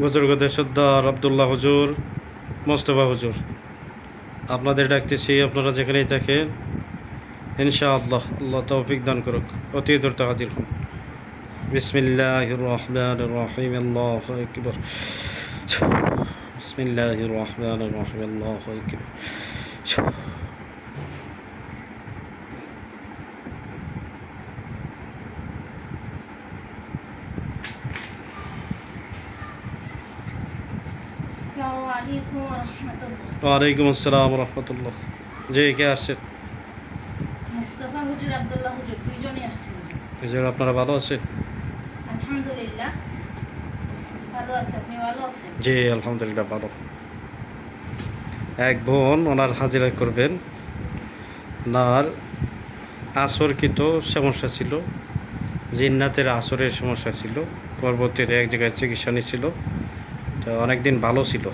বুজুর্গদের সর্দার আবদুল্লাহ হুজুর, মোস্তফা হুজুর। আপনাদের ডাকতেছি, আপনারা যেখানেই থাকেন ইনশা আল্লাহ আল্লাহ তৌফিক দান করুক। অতি দ্রুত হাজির হন। বিসমিল্লাহ রহমান রহিম আল্লাহ রহমান রহিম আল্লাহ আকবর। আসসালামু ওয়ালাইকুম আসসালাম রহমতুল্লাহ। জি কে আসছেন মুস্তাফা হুজুর আব্দুল্লাহ হুজুর দুইজনই আসছে। হুজুর আপনারা ভালো আছেন? আলহামদুলিল্লাহ। ভালো আছে আপনি ভালো আছেন? জি আলহামদুলিল্লাহ ভালো। এক বোন ওনার হাজিরা করবেন। ওনার আসরকৃত সমস্যা ছিল। জিন্নাতের আসরের সমস্যা ছিল। পরবর্তীতে এক জায়গায় চিকিৎসা নিয়েছিল তো অনেকদিন ভালো ছিল।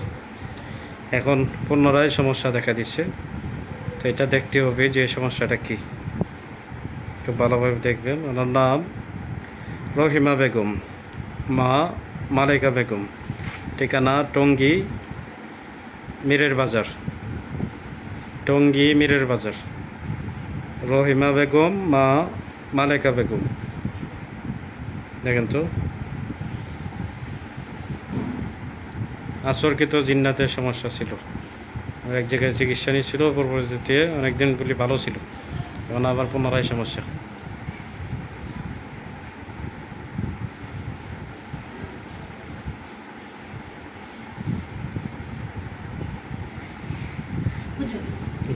এখন পুনরায় সমস্যা দেখা দিচ্ছে। তো এটা দেখতে হবে যে সমস্যাটা কী। একটু ভালোভাবে দেখবেন। ওনার নাম রহিমা বেগম, মা মালেকা বেগম, ঠিকানা টঙ্গী মিরের বাজার। টঙ্গী মিরের বাজার। রহিমা বেগম, মা মালেকা বেগম। দেখেন তো। আসরকৃত জিন্নাতের সমস্যা ছিল। এক জায়গায় চিকিৎসা নিচ্ছিল পরবর্তীতে অনেক দিনগুলি ভালো ছিল। এখন আবার পুনরায় সমস্যা।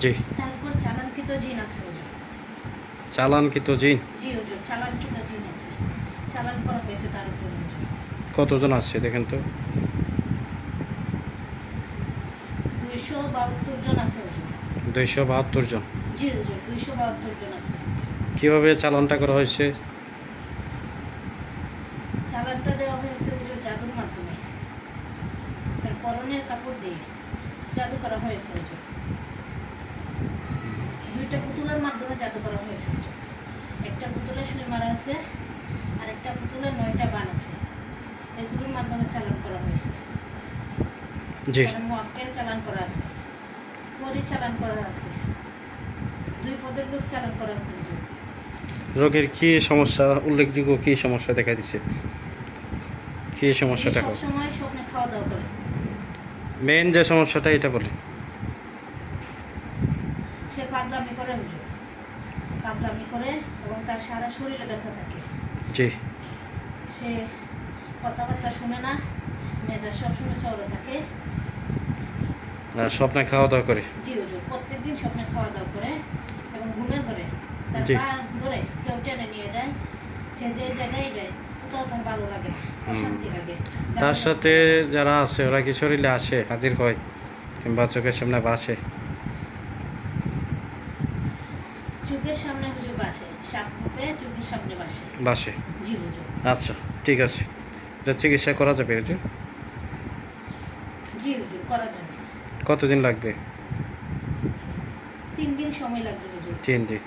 জি। চালানকৃত জিন কতজন আসছে দেখেন তো দুইশো বাহাত্তর জন আছে দুইশো বাহাত্তর জন? জি দুইশো বাহাত্তর জন আছে। কীভাবে চালানটা করা হয়েছে? চালানটা দেওয়া হয়েছে হুজুর জাদুর মাধ্যমে। তার পরনের কাপড় দিয়ে জাদু করা হয়েছে হুজুর। দুইটা পুতুলের মাধ্যমে জাদু করা হয়েছে হুজুর। একটা পুতুলে সুই মারা আছে আর একটা পুতুলে নয়টা বান আছে। এগুলোর মাধ্যমে চালান করা হয়েছে। জি। চালান করা আছে। পরি চালান করা আছে। দুই পদের লোক চালান করা আছে রোগের কী সমস্যা? উল্লেখযোগ্য কী সমস্যা দেখা দিচ্ছে? কী সমস্যাটা সময় স্বপ্নে খাওয়া দাওয়া করে। মেন যে সমস্যাটা এটা বলে। সে পাগলামি করে হুজুর। পাগলামি করে এবং তার সারা শরীরে ব্যথা থাকে। জি। সে কথাবার্তা শুনে না মেজাজ সবসময় চড়ে থাকে। স্বপ্নে খাওয়া দাওয়া করে। জি হুজুর প্রত্যেকদিন স্বপ্নে খাওয়া দাওয়া করে এবং ঘুমের ঘরে। তার পা ধরে কেউ টেনে নিয়ে যায় সে যে জায়গায় যায় কোথাও তার ভালো লাগে অশান্তি লাগে। তার সাথে যারা আছে ওরা কি শরীরে আসে হাজির হয় কিংবা চোখের সামনে বাসে? চোখের সামনে হুজুর বাসে সাপ রূপে চোখের সামনে বাসে। বাসে? জি হুজুর। আচ্ছা ঠিক আছে। এটা চিকিৎসা করা যাবে হুজুর? জি হুজুর করা যাবে। কতদিন লাগবে? তিন দিন সময় লাগবে তিন দিন।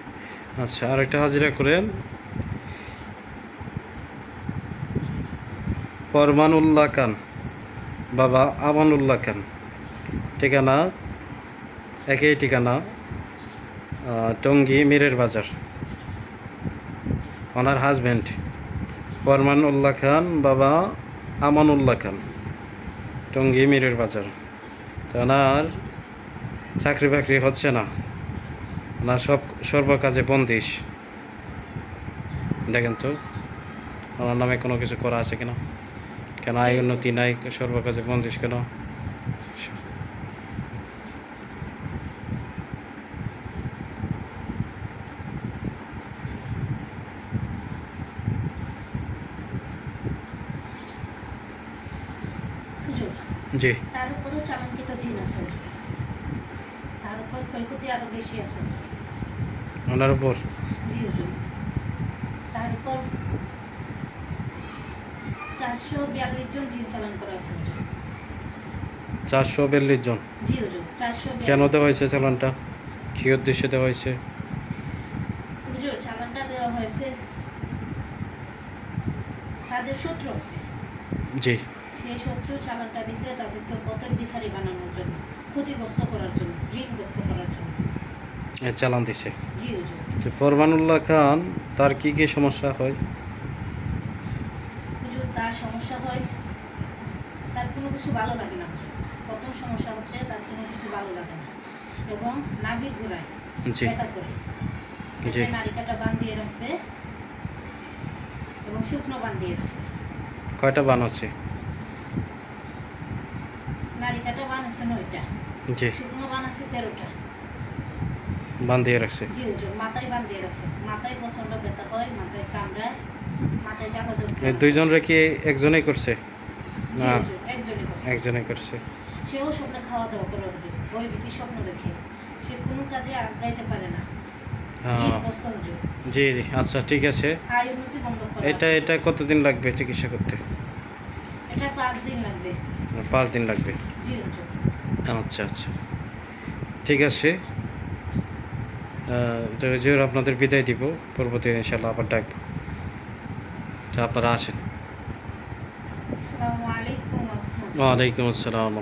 আচ্ছা আর একটা হাজিরা করেন। পরমানুল্লাহ খান বাবা আমানুল্লাহ খান ঠিকানা? একই ঠিকানা। টঙ্গী মিরের বাজার। ওনার হাজব্যান্ড পরমানুল্লাহ খান বাবা আমানুল্লাহ খান। টঙ্গী মিরের বাজার। তো ওনার চাকরি বাকরি হচ্ছে না। ওনার সব সর্বকাজে বন্দিশ। দেখেন তো ওনার নামে কোনো কিছু করা আছে কিনা? কেন আয় উন্নতি নাই সর্বকাজে বন্দিশ কেন? জি। তার উপরেও তার উপর ক্ষয়ক্ষতি আরও বেশি আছে। ওনার উপর জি হুজুর তার উপর চারশো বিয়াল্লিশ জন জিন চালান করা হুজুর চারশো বিয়াল্লিশ জন? জি হুজুর চারশো কেন দেওয়া হয়েছে চালানটা? কী উদ্দেশ্যে দেওয়া হয়েছে হুজুর চালানটা দেওয়া হয়েছে তাদের শত্রু আছে। জি। সেই শত্রু চালানটা দিছে তাদেরকে পথের ভিখারি বানানোর জন্য ক্ষতিগ্রস্ত করার জন্য ঋণগ্রস্ত করার জন্য। চালান দিছে? তো খান তার কি কি সমস্যা হয়? তার সমস্যা হয় তার কোনো কিছু ভালো লাগে না প্রথম সমস্যা হচ্ছে তার কোনো কিছু ভালো লাগে না। এবং নাভির ঘোরায় ব্যথা করে। নারিকাটা বান দিয়ে রাখছে এবং শুকনো বান দিয়ে রাখছে। কয়টা বান আছে? জি। শুকনো বান তেরোটা বান রাখছে জি হুজুর মাথায় বান রাখছে মাথায় প্রচণ্ড ব্যথা হয় মাথায় কামড়ায় মাথায় জ্বালা এই যন্ত্রণা দুইজনরা একজনেই করছে না একজনই করছে। একজনেই করছে সেও স্বপ্নে খাওয়া দাওয়া করে হুজুর ওই স্বপ্ন দেখে। সে কোনো কাজে আগাইতে পারে না। জি জি আচ্ছা ঠিক আছে। এটা এটা কতদিন লাগবে চিকিৎসা করতে? এটা পাঁচ দিন লাগবে। পাঁচ দিন লাগবে। আচ্ছা আচ্ছা। ঠিক আছে। জোর আপনাদের বিদায় দিব। পরবর্তী ইনশাল্লাহ আবার ডাকব। তা আপনারা আসেন। ওয়ালাইকুম আসসালাম